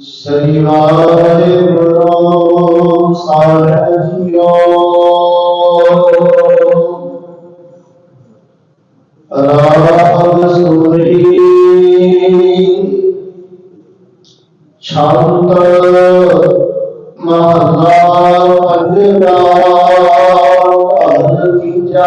ਸ੍ਰੀ Waheguru Sahib JIO ਰਾਗ ਸੁਰੀ ਛੰਦ ਮਹਲਾ ਪੰਜਵਾ ਘਰ ਕੀਜਾ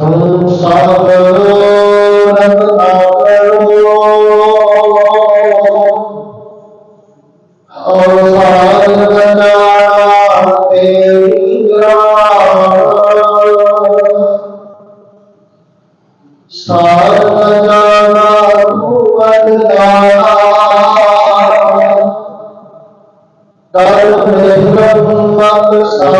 तुम सब रब करो और साल बना तेरी साल बना बदला कर ब्रह्म सा